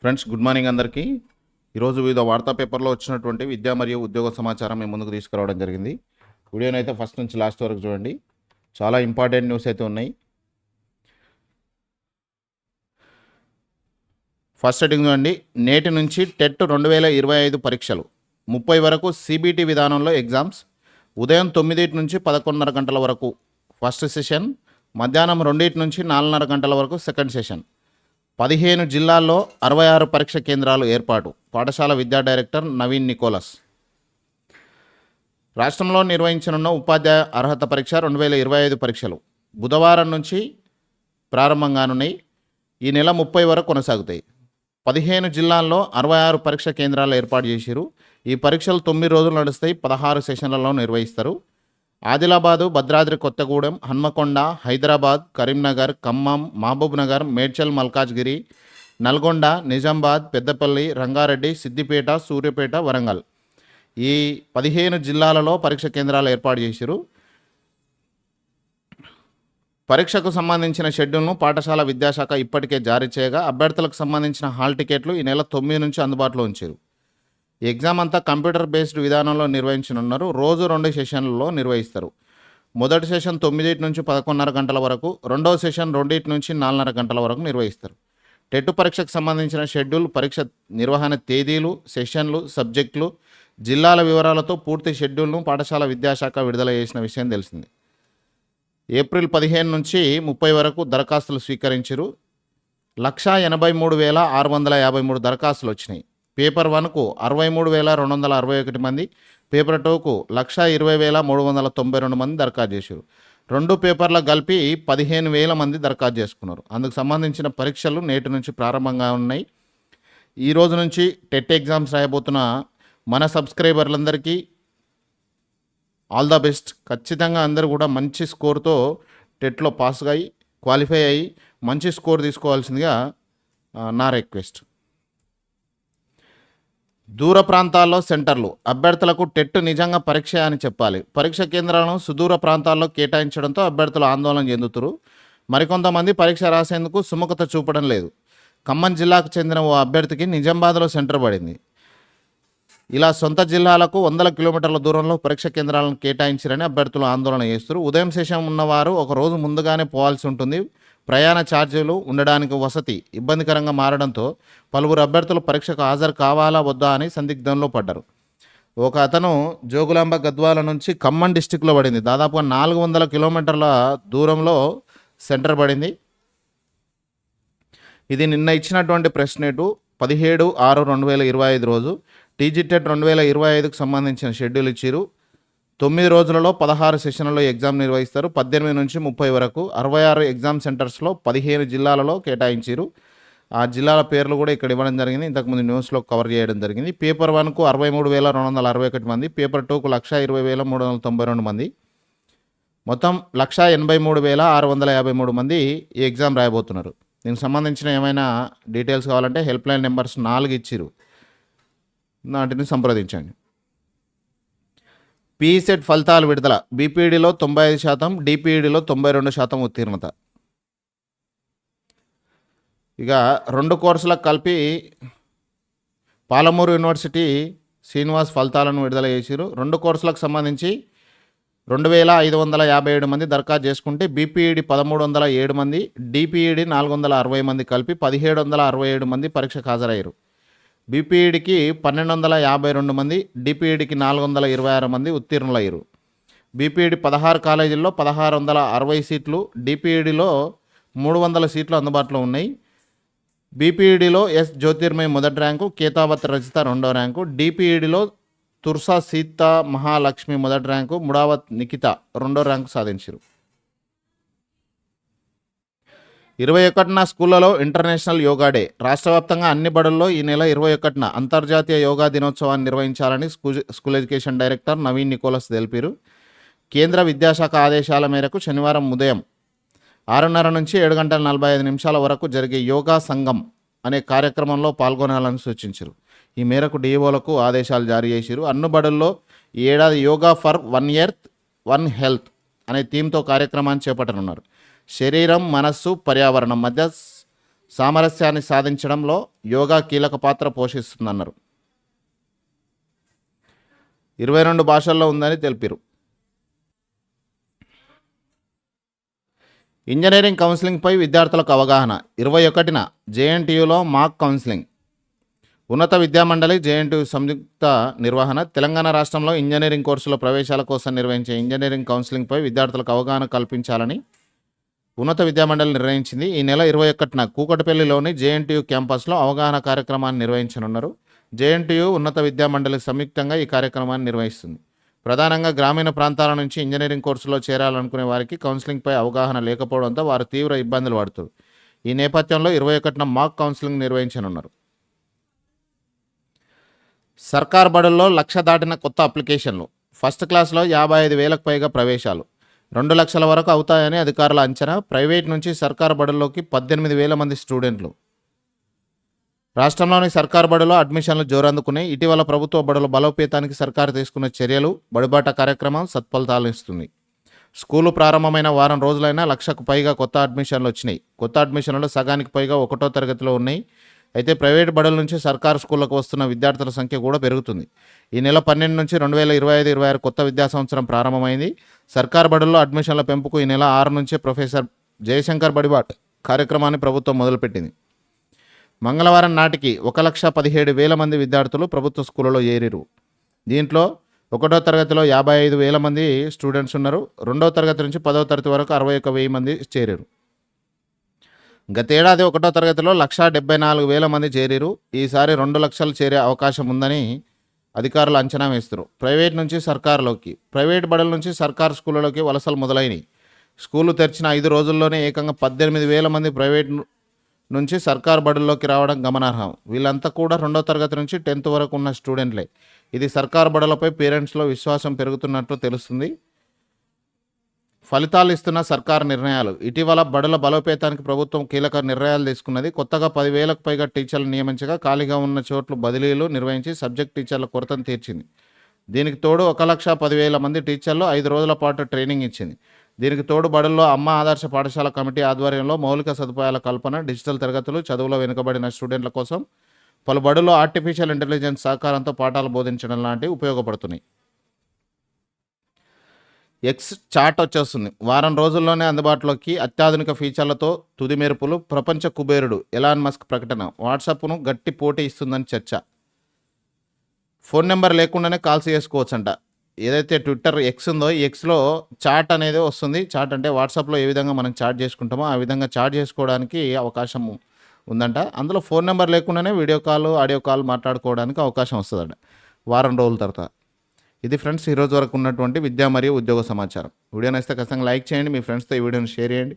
Friends good morning అందరికీ. ఈరోజు వివిధ వార్తా పేపర్లో వచ్చినటువంటి విద్యా మరియు ఉద్యోగ సమాచారం మేము ముందుకు తీసుకురావడం జరిగింది. వీడియోని అయితే ఫస్ట్ నుంచి లాస్ట్ వరకు చూడండి. చాలా ఇంపార్టెంట్ న్యూస్ అయితే ఉన్నాయి. ఫస్ట్ సెట్టింగ్ చూడండి. నేటి నుంచి టెట్ రెండు వేల ఇరవై ఐదు పరీక్షలు. ముప్పై వరకు సిబిటి విధానంలో ఎగ్జామ్స్. ఉదయం తొమ్మిదిటి నుంచి పదకొండున్నర గంటల వరకు ఫస్ట్ సెషన్. మధ్యాహ్నం రెండింటి నుంచి నాలుగున్నర గంటల వరకు సెకండ్ సెషన్. పదిహేను జిల్లాల్లో అరవై ఆరు పరీక్ష కేంద్రాలు ఏర్పాటు. పాఠశాల విద్యా డైరెక్టర్ నవీన్ నికోలస్. రాష్ట్రంలో నిర్వహించనున్న ఉపాధ్యాయ అర్హత పరీక్ష రెండు వేల ఇరవై ఐదు పరీక్షలు. బుధవారం నుంచి ప్రారంభంగానున్నాయి. ఈ నెల ముప్పై వరకు కొనసాగుతాయి. పదిహేను జిల్లాల్లో అరవై ఆరు పరీక్ష కేంద్రాలు ఏర్పాటు చేశారు ఈ పరీక్షలు తొమ్మిది రోజులు నడుస్తాయి. పదహారు సెషన్లలో నిర్వహిస్తారు. ఆదిలాబాదు భద్రాద్రి కొత్తగూడెం హన్మకొండ హైదరాబాద్ కరీంనగర్ ఖమ్మం మహబూబ్ నగర్ మేడ్చల్ మల్కాజ్గిరి నల్గొండ నిజామాబాద్ పెద్దపల్లి రంగారెడ్డి సిద్దిపేట సూర్యాపేట వరంగల్. ఈ పదిహేను జిల్లాలలో పరీక్ష కేంద్రాలు ఏర్పాటు చేశారు పరీక్షకు సంబంధించిన షెడ్యూల్ను పాఠశాల విద్యాశాఖ ఇప్పటికే జారీ చేయగా అభ్యర్థులకు సంబంధించిన హాల్ టికెట్లు ఈ నెల తొమ్మిది నుంచి అందుబాటులో ఉంచారు. ఎగ్జామ్ అంతా కంప్యూటర్ బేస్డ్ విధానంలో నిర్వహించనున్నారు. రోజు రెండు సెషన్లలో నిర్వహిస్తారు. మొదటి సెషన్ తొమ్మిదిటి నుంచి పదకొండున్నర గంటల వరకు రెండవ సెషన్ రెండింటి నుంచి నాలుగున్నర గంటల వరకు నిర్వహిస్తారు. టెట్ పరీక్షకు సంబంధించిన షెడ్యూల్ పరీక్ష నిర్వహణ తేదీలు సెషన్లు సబ్జెక్టులు జిల్లాల వివరాలతో పూర్తి షెడ్యూల్ను పాఠశాల విద్యాశాఖ విడుదల చేసిన విషయం తెలిసింది. ఏప్రిల్ పదిహేను నుంచి ముప్పై వరకు దరఖాస్తులు స్వీకరించారు. లక్షా ఎనభై మూడు వేల ఆరు వందల యాభై మూడు దరఖాస్తులు వచ్చినాయి. పేపర్ వన్కు అరవై మూడు వేల రెండు వందల అరవై ఒకటి మంది పేపర్ టూకు లక్షా ఇరవై వేల మూడు వందల తొంభై రెండు మంది దరఖాస్తు చేశారు. రెండు పేపర్ల కలిపి పదిహేను వేల మంది దరఖాస్తు చేసుకున్నారు. అందుకు సంబంధించిన పరీక్షలు నేటి నుంచి ప్రారంభంగా ఉన్నాయి. ఈ రోజు నుంచి టెట్ ఎగ్జామ్స్ రాయబోతున్న మన సబ్స్క్రైబర్లందరికీ ఆల్ ద బెస్ట్. ఖచ్చితంగా అందరూ కూడా మంచి స్కోర్తో టెట్లో పాస్ అయ్యి క్వాలిఫై అయ్యి మంచి స్కోర్ తీసుకోవాల్సిందిగా నా రిక్వెస్ట్. దూర ప్రాంతాల్లో సెంటర్లు. అభ్యర్థులకు టెట్ నిజంగా పరీక్ష అని చెప్పాలి. పరీక్ష కేంద్రాలను సుదూర ప్రాంతాల్లో కేటాయించడంతో అభ్యర్థులు ఆందోళన చెందుతురు. మరికొంతమంది పరీక్ష రాసేందుకు సుముఖత చూపడం లేదు. ఖమ్మం జిల్లాకు చెందిన ఓ అభ్యర్థికి నిజామాబాద్లో సెంటర్ పడింది. ఇలా సొంత జిల్లాలకు వందల కిలోమీటర్ల దూరంలో పరీక్ష కేంద్రాలను కేటాయించారని అభ్యర్థులు ఆందోళన చేస్తారు. ఉదయం సెషన్ ఉన్నవారు ఒక రోజు ముందుగానే పోవాల్సి ఉంటుంది. ప్రయాణ ఛార్జీలు ఉండడానికి వసతి ఇబ్బందికరంగా మారడంతో పలువురు అభ్యర్థులు పరీక్షకు హాజరు కావాలా వద్దా అని సందిగ్ధంలో పడ్డారు. ఒక అతను జోగులాంబ గద్వాల నుంచి ఖమ్మం డిస్టిక్లో పడింది. దాదాపుగా నాలుగు వందల కిలోమీటర్ల దూరంలో సెంటర్ పడింది. ఇది నిన్న ఇచ్చినటువంటి ప్రెస్ నేటు పదిహేడు ఆరు రెండు వేల ఇరవై ఐదు రోజు. టీజీటెట్ రెండు వేల ఇరవై ఐదుకు సంబంధించిన షెడ్యూల్ ఇచ్చారు తొమ్మిది రోజులలో పదహారు సెషన్లలో ఎగ్జామ్ నిర్వహిస్తారు. పద్దెనిమిది నుంచి ముప్పై వరకు అరవై ఆరు ఎగ్జామ్ సెంటర్స్లో పదిహేను జిల్లాలలో కేటాయించారు. ఆ జిల్లాల పేర్లు కూడా ఇక్కడ ఇవ్వడం జరిగింది. ఇంతకుముందు న్యూస్లో కవర్ చేయడం జరిగింది. పేపర్ వన్కు అరవై మూడు వేల రెండు వందల అరవై ఒకటి మంది పేపర్ టూకు లక్ష ఇరవై వేల మూడు వందల తొంభై రెండు మంది. మొత్తం లక్ష ఎనభై మూడు వేల ఆరు వందల యాభై మూడు మంది ఈ ఎగ్జామ్ రాయబోతున్నారు. దీనికి సంబంధించిన ఏమైనా డీటెయిల్స్ కావాలంటే హెల్ప్ లైన్ నెంబర్స్ నాలుగు ఇచ్చిరు. వాటిని సంప్రదించండి. పీసెట్ ఫలితాలు విడుదల. బీపీడీలో తొంభై ఐదు శాతం డిపిఈడిలో తొంభై రెండు శాతం ఉత్తీర్ణత. ఇక రెండు కోర్సులకు కలిపి పాలమూరు యూనివర్సిటీ శ్రీనివాస్ ఫలితాలను విడుదల చేసిరు. రెండు కోర్సులకు సంబంధించి రెండు వేల ఐదు వందల యాభై ఏడు మంది దరఖాస్తు చేసుకుంటే బీపీఈడి పదమూడు వందల ఏడు మంది డిపిఈడి నాలుగు వందల అరవై మంది కలిపి పదిహేడు వందల అరవై ఏడు మంది పరీక్షకు హాజరయ్యారు. బీపీఈడికి పన్నెండు వందల యాభై రెండు మంది డిపిఈడికి నాలుగు వందల ఇరవై ఆరు మంది ఉత్తీర్ణులయ్యారు. బీపీఈడి పదహారు కాలేజీల్లో పదహారు వందల అరవై సీట్లు డిపిఈడిలో మూడు వందల సీట్లు అందుబాటులో ఉన్నాయి. బీపీఈడిలో ఎస్ జ్యోతిర్మయ్ మొదటి ర్యాంకు కేతావత్ రచిత రెండో ర్యాంకు డిపిఈడిలో తుర్సా సీత మహాలక్ష్మి మొదటి ర్యాంకు ముడావత్ నిఖిత రెండో ర్యాంకు సాధించారు. ఇరవై ఒకటిన స్కూళ్ళలో ఇంటర్నేషనల్ యోగా డే. రాష్ట్ర వ్యాప్తంగా అన్ని బడుల్లో ఈ నెల ఇరవై ఒకటిన అంతర్జాతీయ యోగా దినోత్సవాన్ని నిర్వహించాలని school school education director Naveen Nicholas తెలిపారు. కేంద్ర విద్యాశాఖ ఆదేశాల మేరకు శనివారం ఉదయం ఆరున్నర నుంచి ఏడు గంటల నలభై ఐదు నిమిషాల వరకు జరిగే యోగా సంఘం అనే కార్యక్రమంలో పాల్గొనాలని సూచించారు. ఈ మేరకు డిఓలకు ఆదేశాలు జారీ చేశారు. అన్ని బడుల్లో ఈ ఏడాది yoga for one earth one health అనే థీమ్తో కార్యక్రమాన్ని చేపట్టనున్నారు. శరీరం మనస్సు పర్యావరణం మధ్య సామరస్యాన్ని సాధించడంలో యోగా కీలక పాత్ర పోషిస్తుందన్నారు. ఇరవై రెండు భాషల్లో ఉందని తెలిపారు ఇంజనీరింగ్ కౌన్సిలింగ్పై విద్యార్థులకు అవగాహన. ఇరవై ఒకటిన జేఎన్టీయులో మాక్ కౌన్సిలింగ్. ఉన్నత విద్యామండలి జేఎన్టీయు సంయుక్త నిర్వహణ. తెలంగాణ రాష్ట్రంలో ఇంజనీరింగ్ కోర్సుల ప్రవేశాల కోసం నిర్వహించే ఇంజనీరింగ్ కౌన్సిలింగ్పై విద్యార్థులకు అవగాహన కల్పించాలని ఉన్నత విద్యామండలి నిర్ణయించింది. ఈ నెల ఇరవై ఒకటిన కూకటపల్లిలోని జేఎన్టీయూ క్యాంపస్లో అవగాహన కార్యక్రమాన్ని నిర్వహించనున్నారు. జేఎన్టీయూ ఉన్నత విద్యామండలి సంయుక్తంగా ఈ కార్యక్రమాన్ని నిర్వహిస్తుంది. ప్రధానంగా గ్రామీణ ప్రాంతాల నుంచి ఇంజనీరింగ్ కోర్సులో చేరాలనుకునే వారికి కౌన్సిలింగ్పై అవగాహన లేకపోవడంతో వారు తీవ్ర ఇబ్బందులు పడుతారు. ఈ నేపథ్యంలో ఇరవై ఒకటిన మాక్ కౌన్సిలింగ్ నిర్వహించనున్నారు. సర్కార్ బడుల్లో లక్ష దాటిన కొత్త అప్లికేషన్లు. ఫస్ట్ క్లాస్లో యాభై ఐదు వేలకు పైగా ప్రవేశాలు. రెండు లక్షల వరకు అవుతాయని అధికారుల అంచనా. ప్రైవేట్ నుంచి సర్కార్ బడుల్లోకి పద్దెనిమిది వేల మంది స్టూడెంట్లు. రాష్ట్రంలోని సర్కార్ బడులో అడ్మిషన్లు జోరందుకున్నాయి. ఇటీవల ప్రభుత్వ బడుల బలోపేతానికి సర్కారు తీసుకున్న చర్యలు బడిబాట కార్యక్రమం సత్ఫలితాలు ఇస్తుంది స్కూలు ప్రారంభమైన వారం రోజులైనా లక్షకు పైగా కొత్త అడ్మిషన్లు వచ్చినాయి. కొత్త అడ్మిషన్లు సగానికి పైగా ఒకటో తరగతిలో ఉన్నాయి. అయితే ప్రైవేట్ బడుల నుంచి సర్కారు స్కూళ్ళకు వస్తున్న విద్యార్థుల సంఖ్య కూడా పెరుగుతుంది. ఈ నెల పన్నెండు నుంచి రెండు వేల ఇరవై ఐదు ఇరవై ఆరు కొత్త విద్యా సంవత్సరం ప్రారంభమైంది. సర్కారు బడుల్లో అడ్మిషన్ల పెంపుకు ఈ నెల ఆరు నుంచి ప్రొఫెసర్ జయశంకర్ బడిబాట్ కార్యక్రమాన్ని ప్రభుత్వం మొదలుపెట్టింది. మంగళవారం నాటికి ఒక లక్ష పదిహేడు వేల మంది విద్యార్థులు ప్రభుత్వ స్కూళ్ళలో చేరిరు దీంట్లో ఒకటో తరగతిలో యాభై ఐదు వేల మంది స్టూడెంట్స్ ఉన్నారు. రెండో తరగతి నుంచి పదో తరగతి వరకు అరవై ఒక వెయ్యి మంది చేరారు గతేడాది ఒకటో తరగతిలో లక్షా డెబ్బై నాలుగు వేల మంది చేరిరు ఈసారి రెండు లక్షలు చేరే అవకాశం ఉందని అధికారులు అంచనా వేస్తారు ప్రైవేట్ నుంచి సర్కారులోకి ప్రైవేట్ బడుల నుంచి సర్కారు స్కూళ్ళలోకి వలసలు మొదలైనవి స్కూలు తెరిచిన ఐదు రోజుల్లోనే ఏకంగా పద్దెనిమిది వేల మంది ప్రైవేట్ నుంచి సర్కారు బడుల్లోకి రావడం గమనార్హం. వీళ్ళంతా కూడా రెండో తరగతి నుంచి టెన్త్ వరకు ఉన్న స్టూడెంట్లే. ఇది సర్కారు బడులపై పేరెంట్స్లో విశ్వాసం పెరుగుతున్నట్లు తెలుస్తుంది. ఫలితాలు ఇస్తున్న సర్కార్ నిర్ణయాలు. ఇటీవల బడుల బలోపేతానికి ప్రభుత్వం కీలక నిర్ణయాలు తీసుకున్నది. కొత్తగా పదివేలకు పైగా టీచర్లు నియమించగా ఖాళీగా ఉన్న చోట్ల బదిలీలు నిర్వహించి సబ్జెక్ట్ టీచర్ల కొరతను తీర్చింది. దీనికి తోడు ఒక లక్ష పదివేల మంది టీచర్లు ఐదు రోజుల పాటు ట్రైనింగ్ ఇచ్చింది. దీనికి తోడు బడుల్లో అమ్మ ఆదర్శ పాఠశాల కమిటీ ఆధ్వర్యంలో మౌలిక సదుపాయాల కల్పన డిజిటల్ తరగతులు చదువులో వెనుకబడిన స్టూడెంట్ల కోసం పలు బడుల్లో ఆర్టిఫిషియల్ ఇంటెలిజెన్స్ సహకారంతో పాఠాలు బోధించడం లాంటివి ఉపయోగపడుతున్నాయి. ఎక్స్ చాట్ వచ్చేస్తుంది. వారం రోజుల్లోనే అందుబాటులోకి అత్యాధునిక ఫీచర్లతో తుది మెరుపులు ప్రపంచ కుబేరుడు ఎలాన్ మస్క్ ప్రకటన. వాట్సాప్ను గట్టి పోటీ ఇస్తుందని చర్చ. ఫోన్ నెంబర్ లేకుండానే కాల్స్ చేసుకోవచ్చంట. ఏదైతే ట్విట్టర్ ఎక్స్ ఉందో ఈ ఎక్స్లో చాట్ అనేది వస్తుంది. చాట్ అంటే వాట్సాప్లో ఏ విధంగా మనం చాట్ చేసుకుంటామో ఆ విధంగా చాట్ చేసుకోవడానికి అవకాశం ఉందంట. అందులో ఫోన్ నెంబర్ లేకుండానే వీడియో కాల్ ఆడియో కాల్ మాట్లాడుకోవడానికి అవకాశం వస్తుందంట. వారం రోజుల తర్వాత. ఇది ఫ్రెండ్స్ ఈరోజు వరకు ఉన్నటువంటి విద్యా మరియు ఉద్యోగ సమాచారం. వీడియో నచ్చితే ఖచ్చితంగా లైక్ చేయండి మీ ఫ్రెండ్స్తో ఈ వీడియోని షేర్ చేయండి.